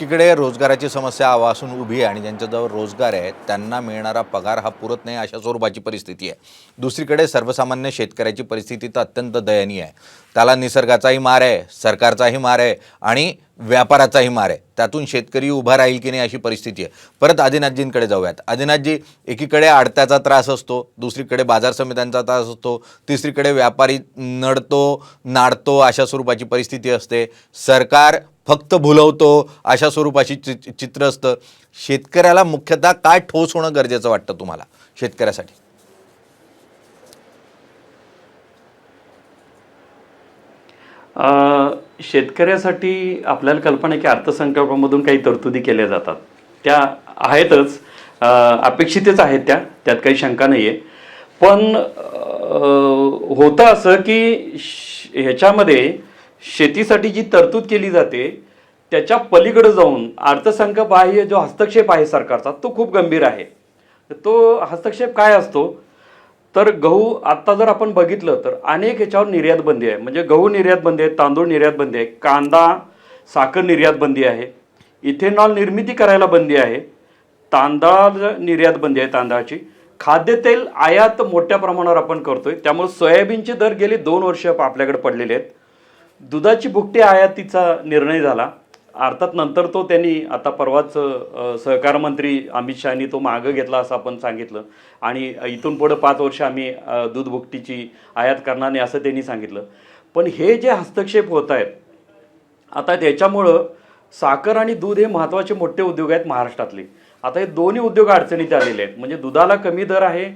एकीकडे रोजगाराची समस्या आवासून उभी आहे आणि ज्यांच्याजवळ रोजगार आहे त्यांना मिळणारा पगार हा पुरत नाही अशा स्वरूपाची परिस्थिती आहे. दुसरीकडे सर्वसामान्य शेतकऱ्याची परिस्थिती तर अत्यंत दयनीय आहे. त्याला निसर्गाचाही मार आहे सरकारचाही मार आहे आणि व्यापाराचाही मार आहे. त्यातून शेतकरी उभा राहील की नाही अशी परिस्थिती आहे. परत आदिनाथजींकडे जाऊयात. आदिनाथजी एकीकडे आडत्याचा त्रास असतो दुसरीकडे बाजार समित्यांचा त्रास असतो तिसरीकडे व्यापारी नडतो नाडतो अशा स्वरूपाची परिस्थिती असते. सरकार फक्त भुलवतो अशा स्वरूपाची चि चित्र असतं. शेतकऱ्याला मुख्यतः काय ठोस होणं गरजेचं वाटतं तुम्हाला शेतकऱ्यासाठी? अ, शेतकऱ्यासाठी आपल्याला कल्पना आहे की अर्थसंकल्पामधून काही तरतुदी केल्या जातात. त्या आहेतच अपेक्षितच आहेत त्या त्यात काही शंका नाही आहे पण होतं असं की श- ह्याच्यामध्ये शेतीसाठी जी तरतूद केली जाते त्याच्या पलीकडे जाऊन अर्थसंकल्पबाह्य जो हस्तक्षेप आहे सरकारचा तो खूप गंभीर आहे. तो हस्तक्षेप काय असतो? तर गहू आत्ता जर आपण बघितलं तर अनेक ह्याच्यावर निर्यात बंदी आहे. म्हणजे गहू निर्यात बंदी आहे तांदूळ निर्यात बंदी आहे कांदा साखर निर्यात बंदी आहे इथेनॉल निर्मिती करायला बंदी आहे तांदळा निर्यात बंदी आहे तांदळाची. खाद्यतेल आयात मोठ्या प्रमाणावर आपण करतोय. त्यामुळे सोयाबीनचे दर गेले दोन वर्ष आपल्याकडे पडलेले आहेत. दुधाची भुकटी आयातीचा निर्णय झाला. अर्थात नंतर तो त्यांनी आता परवाच सहकार मंत्री अमित शहानी तो मागं घेतला असं आपण सांगितलं. आणि इथून पुढं पाच वर्ष आम्ही दूध भुकटीची आयात करणार नाही असं त्यांनी सांगितलं. पण हे जे हस्तक्षेप होत आहेत आता त्याच्यामुळं साखर आणि दूध हे महत्त्वाचे मोठे उद्योग आहेत महाराष्ट्रातले. आता हे दोन्ही उद्योग अडचणीत आलेले आहेत. म्हणजे दुधाला कमी दर आहे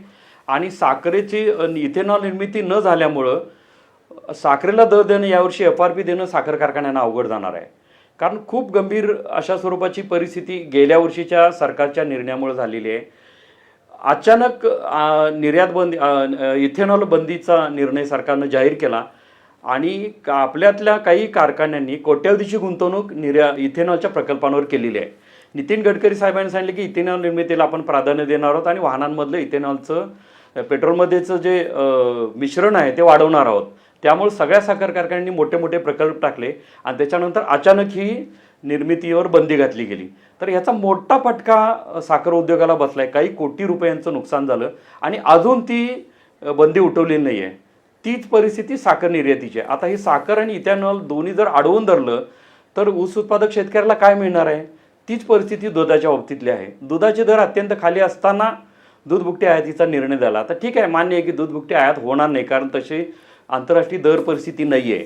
आणि साखरेची इथेनॉल निर्मिती न झाल्यामुळं साखरेला दर देणं यावर्षी एफ आर पी देणं साखर कारखान्यांना अवघड जाणार आहे. कारण खूप गंभीर अशा स्वरूपाची परिस्थिती गेल्या वर्षीच्या सरकारच्या निर्णयामुळे झालेली आहे. अचानक निर्यात बंदी इथेनॉल बंदीचा निर्णय सरकारनं जाहीर केला आणि का- आपल्यातल्या काही कारखान्यांनी कोट्यावधीची गुंतवणूक निर्या इथेनॉलच्या प्रकल्पांवर केलेली आहे. नितीन गडकरी साहेबांनी सांगितलं की इथेनॉल निर्मितीला आपण प्राधान्य देणार आहोत आणि वाहनांमधलं इथेनॉलचं पेट्रोलमध्येचं जे मिश्रण आहे ते वाढवणार आहोत. त्यामुळे सगळ्या साखर कारखान्यांनी मोठे मोठे प्रकल्प टाकले आणि त्याच्यानंतर अचानक ही निर्मितीवर बंदी घातली गेली. तर ह्याचा मोठा फटका साखर उद्योगाला बसला आहे काही कोटी रुपयांचं नुकसान झालं आणि अजून ती बंदी उठवलेली नाही आहे तीच परिस्थिती साखर निर्यातीची आहे. आता ही साखर आणि इथॅनॉल दोन्ही जर अडवून धरलं तर ऊस उत्पादक शेतकऱ्याला काय मिळणार आहे? तीच परिस्थिती दुधाच्या बाबतीतली आहे. दुधाचे दर अत्यंत खाली असताना दूध भुकटी आयातीचा निर्णय झाला. तर ठीक आहे मान्य आहे की दूध भुकटी आयात होणार नाही कारण तशी आंतरराष्ट्रीय दर परिस्थिती नाही आहे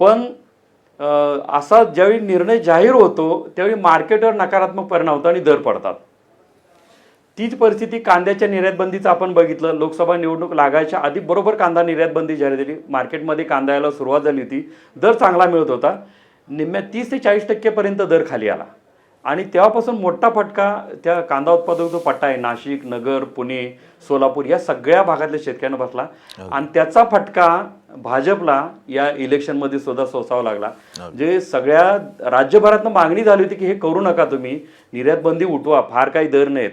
पण असा ज्यावेळी निर्णय जाहीर होतो त्यावेळी मार्केटवर नकारात्मक परिणाम होतो आणि दर पडतात. तीच परिस्थिती कांद्याच्या निर्यातबंदीचं आपण बघितलं. लोकसभा निवडणूक लागायच्या आधी बरोबर कांदा निर्यातबंदी जाहीर झाली. मार्केटमध्ये कांदा यायला सुरुवात झाली होती. दर चांगला मिळत होता. निम्म्या तीस ते चाळीस टक्केपर्यंत दर खाली आला. आणि तेव्हापासून मोठा फटका त्या कांदा उत्पादक जो पट्टा आहे नाशिक नगर पुणे सोलापूर या सगळ्या भागातल्या शेतकऱ्यांना बसला. आणि त्याचा फटका भाजपला या इलेक्शनमध्ये सुद्धा सोसावा लागला. जे सगळ्या राज्यभरातनं मागणी झाली होती की हे करू नका तुम्ही. निर्यात बंदी उठवा फार काही दर नाहीत.